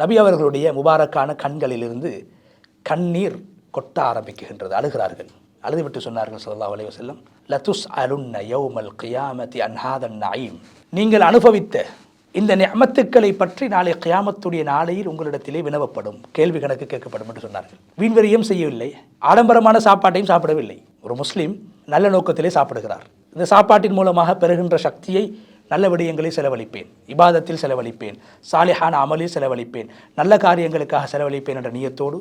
நபி அவர்களுடைய முபாரக்கான கண்களிலிருந்து கண்ணீர் கொட்ட ஆரம்பிக்குகின்றது. அழுகிறார்கள். அழுதுவிட்டு சொன்னார்கள் சல்லா அலைஹி செல்லம் லதுஸ் அலுன்ன யௌமல் கியாமத்தி அன்ஹாதன் நயீம். நீங்கள் அனுபவித்த இந்த நியமத்துக்களை பற்றி நாளை கியாமத்துடைய நாளையில் உங்களிடத்திலே வினவப்படும் கேள்வி கணக்கு கேட்கப்படும் என்று சொன்னார்கள். வீண்வெறியும் செய்யவில்லை. ஆடம்பரமான சாப்பாட்டையும் சாப்பிடவில்லை. ஒரு முஸ்லீம் நல்ல நோக்கத்திலே சாப்பிடுகிறார். இந்த சாப்பாட்டின் மூலமாக பெறுகின்ற சக்தியை நல்ல விடயங்களை செலவழிப்பேன். இபாதத்தில் செலவழிப்பேன். சாலிஹான அமலில் செலவழிப்பேன். நல்ல காரியங்களுக்காக செலவழிப்பேன் என்ற நியத்தோடு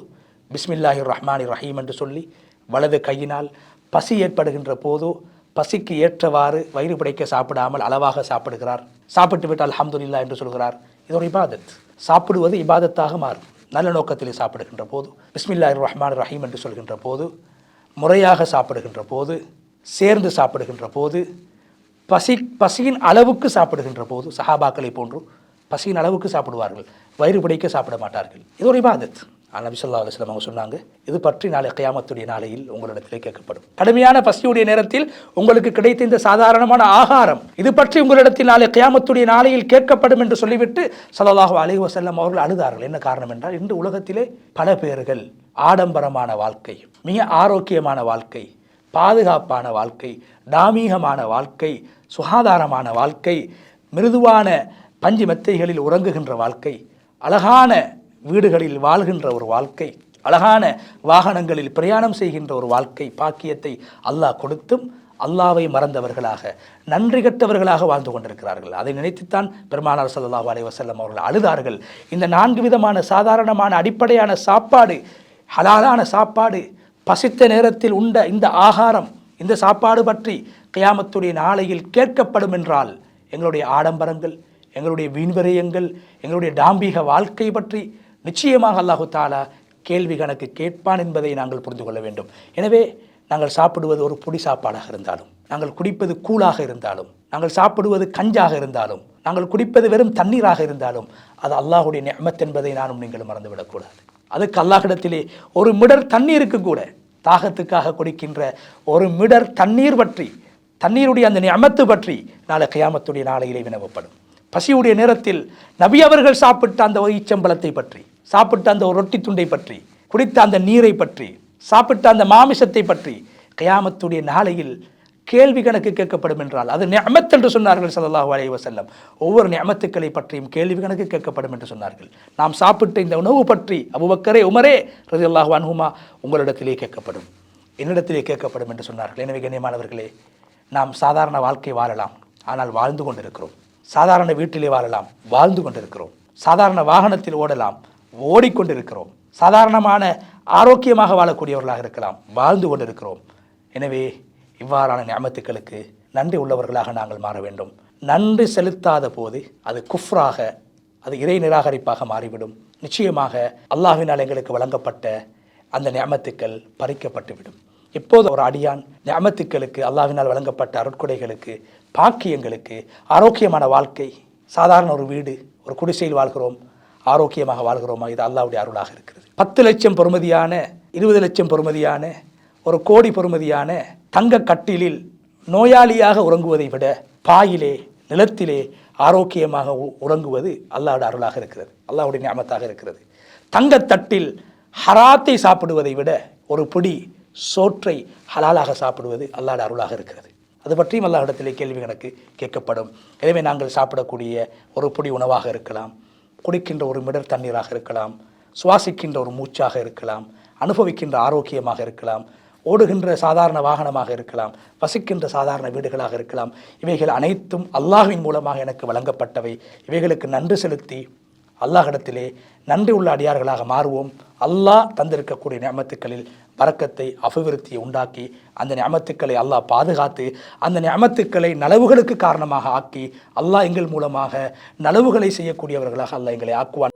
பிஸ்மில்லாஹி ரஹ்மானி ரஹீம் என்று சொல்லி வலது கையினால் பசி ஏற்படுகின்ற போதோ பசிக்கு ஏற்றவாறு வயிறு பிடைக்க சாப்பிடாமல் அளவாக சாப்பிடுகிறார். சாப்பிட்டு விட்டு அலமதுல்லா என்று சொல்கிறார். இது ஒரு இபாதத். சாப்பிடுவது இபாதத்தாக மாறும். நல்ல நோக்கத்திலே சாப்பிடுகின்ற போது பிஸ்மில்லாஹி ரஹ்மான் ரஹீம் என்று சொல்கின்ற போது முறையாக சாப்பிடுகின்ற போது சேர்ந்து சாப்பிடுகின்ற போது பசி பசியின் அளவுக்கு சாப்பிடுகின்ற போது சஹாபாக்களை போன்று பசியின் அளவுக்கு சாப்பிடுவார்கள். வயிறு பிடிக்க சாப்பிட மாட்டார்கள். இது ஒரு இபாதத். நபி சொல்லா அலுவலம் அவங்க சொன்னாங்க இது பற்றி நாளை கியாமத்துடைய நாளையில் உங்களிடத்திலே கேட்கப்படும். கடுமையான பசியுடைய நேரத்தில் உங்களுக்கு கிடைத்த இந்த சாதாரணமான ஆகாரம் இது பற்றி உங்களிடத்தில் நாளை கியாமத்துடைய நாளையில் கேட்கப்படும் என்று சொல்லிவிட்டு ஸல்லல்லாஹு அலைஹி வஸல்லம் அவர்கள் அழுதார்கள். என்ன காரணம் என்றால் இன்று உலகத்திலே பல பேர்கள் ஆடம்பரமான வாழ்க்கை மிக ஆரோக்கியமான வாழ்க்கை பாதுகாப்பான வாழ்க்கை தாமீகமான வாழ்க்கை சுகாதாரமான வாழ்க்கை மிருதுவான பஞ்சு மெத்தைகளில் உறங்குகின்ற வாழ்க்கை அழகான வீடுகளில் வாழ்கின்ற ஒரு வாழ்க்கை அழகான வாகனங்களில் பிரயாணம் செய்கின்ற ஒரு வாழ்க்கை பாக்கியத்தை அல்லாஹ் கொடுத்தும் அல்லாவை மறந்தவர்களாக நன்றி கட்டவர்களாக வாழ்ந்து கொண்டிருக்கிறார்கள். அதை நினைத்துத்தான் பெருமானார் சல்லாஹூ அலைஹி வசல்லம் அவர்கள் அழுதார்கள். இந்த நான்கு விதமான சாதாரணமான அடிப்படையான சாப்பாடு ஹலாலான சாப்பாடு பசித்த நேரத்தில் உண்ட இந்த ஆகாரம் இந்த சாப்பாடு பற்றி கியாமத்துடைய நாளையில் கேட்கப்படும் என்றால் எங்களுடைய ஆடம்பரங்கள் எங்களுடைய வீண்விரயங்கள் எங்களுடைய டாம்பீக வாழ்க்கை பற்றி நிச்சயமாக அல்லாஹு தாலா கேள்வி கணக்கு கேட்பான் என்பதை நாங்கள் புரிந்து கொள்ள வேண்டும். எனவே நாங்கள் சாப்பிடுவது ஒரு பொடி சாப்பாடாக இருந்தாலும் நாங்கள் குடிப்பது கூழாக இருந்தாலும் நாங்கள் சாப்பிடுவது கஞ்சாக இருந்தாலும் நாங்கள் குடிப்பது வெறும் தண்ணீராக இருந்தாலும் அது அல்லாஹுடைய நியமத் என்பதை நானும் நீங்கள் மறந்துவிடக்கூடாது. அதுக்கு அல்லாஹிடத்திலே ஒரு மிடர் தண்ணீருக்கு கூட தாகத்துக்காக குடிக்கின்ற ஒரு மிடர் தண்ணீர் பற்றி தண்ணீருடைய அந்த நியமத்து பற்றி நாளை கயாமத்துடைய நாளையிலே வினவப்படும். பசியுடைய நேரத்தில் நபி அவர்கள் சாப்பிட்ட அந்த ஈச்சம்பளத்தை பற்றி சாப்பிட்ட அந்த ஒரு ரொட்டி துண்டை பற்றி குடித்த அந்த நீரை பற்றி சாப்பிட்ட அந்த மாமிசத்தை பற்றி கயாமத்துடைய நாளையில் கேள்வி கணக்கு கேட்கப்படும் என்றால் அது நியமத் என்று சொன்னார்கள் சல்லாஹூ அலைய வசல்லம் ஒவ்வொரு நியமத்துக்களை பற்றியும் கேள்வி கணக்கு கேட்கப்படும் என்று சொன்னார்கள். நாம் சாப்பிட்ட இந்த உணவு பற்றி அபுபக்கரே உமரே ரலியல்லாஹு அன்ஹுமா உங்களிடத்திலே கேட்கப்படும். என்னிடத்திலே கேட்கப்படும் என்று சொன்னார்கள். எனவே கண்ணியமானவர்களே நாம் சாதாரண வாழ்க்கை வாழலாம். ஆனால் வாழ்ந்து கொண்டிருக்கிறோம். சாதாரண வீட்டிலே வாழலாம். வாழ்ந்து கொண்டிருக்கிறோம். சாதாரண வாகனத்தில் ஓடலாம். ஓடிக்கொண்டிருக்கிறோம் சாதாரணமான ஆரோக்கியமாக வாழக்கூடியவர்களாக இருக்கலாம். வாழ்ந்து கொண்டிருக்கிறோம். எனவே இவ்வாறான நியமத்துக்களுக்கு நன்றி உள்ளவர்களாக நாங்கள் மாற வேண்டும். நன்றி செலுத்தாத போது அது குஃப்ராக அது இறை நிராகரிப்பாக மாறிவிடும். நிச்சயமாக அல்லாஹ்வினால் எங்களுக்கு வழங்கப்பட்ட அந்த நியமத்துக்கள் பறிக்கப்பட்டுவிடும். எப்போது ஒரு அடியான் நியமத்துக்களுக்கு அல்லாஹ்வினால் வழங்கப்பட்ட அருட்கொடைகளுக்கு பாக்கியங்களுக்கு ஆரோக்கியமான வாழ்க்கை சாதாரண ஒரு வீடு ஒரு குடிசையில் வாழ்கிறோம் ஆரோக்கியமாக வாழ்கிறோமா? இது அல்லாவுடைய அருளாக இருக்கிறது. பத்து லட்சம் பொறுமதியான இருபது லட்சம் பொறுமதியான ஒரு கோடி பொறுமதியான தங்க கட்டிலில் நோயாளியாக உறங்குவதை விட பாயிலே நிலத்திலே ஆரோக்கியமாக உ- உறங்குவது அல்லாஹ்வுடைய அருளாக இருக்கிறது அல்லாவுடைய ஞாபகத்தாக இருக்கிறது. தங்கத்தட்டில் ஹராத்தை சாப்பிடுவதை விட ஒரு பிடி சோற்றை ஹலாலாக சாப்பிடுவது அல்லாட அருளாக இருக்கிறது. அது பற்றியும் அல்லாஹிடத்திலே கேள்வி கணக்கு கேட்கப்படும். எனவே நாங்கள் சாப்பிடக்கூடிய ஒரு பொடி உணவாக இருக்கலாம் குடிக்கின்ற ஒரு மிடர் தண்ணீராக இருக்கலாம் சுவாசிக்கின்ற ஒரு மூச்சாக இருக்கலாம் அனுபவிக்கின்ற ஆரோக்கியமாக இருக்கலாம் ஓடுகின்ற சாதாரண வாகனமாக இருக்கலாம் வசிக்கின்ற சாதாரண வீடுகளாக இருக்கலாம் இவைகள் அனைத்தும் அல்லாஹின் மூலமாக எனக்கு வழங்கப்பட்டவை. இவைகளுக்கு நன்றி செலுத்தி அல்லாஹிடத்திலே நன்றி உள்ள அடியார்களாக மாறுவோம். அல்லாஹ் தந்திருக்கக்கூடிய நியமத்துக்களில் பறக்கத்தை அபிவிருத்தியை உண்டாக்கி அந்த நியமத்துக்களை அல்லாஹ் பாதுகாத்து அந்த நியமத்துக்களை நலவுகளுக்கு காரணமாக ஆக்கி அல்லாஹ் எங்கள் மூலமாக நலவுகளை செய்யக்கூடியவர்களாக அல்லாஹ் எங்களை ஆக்குவான்.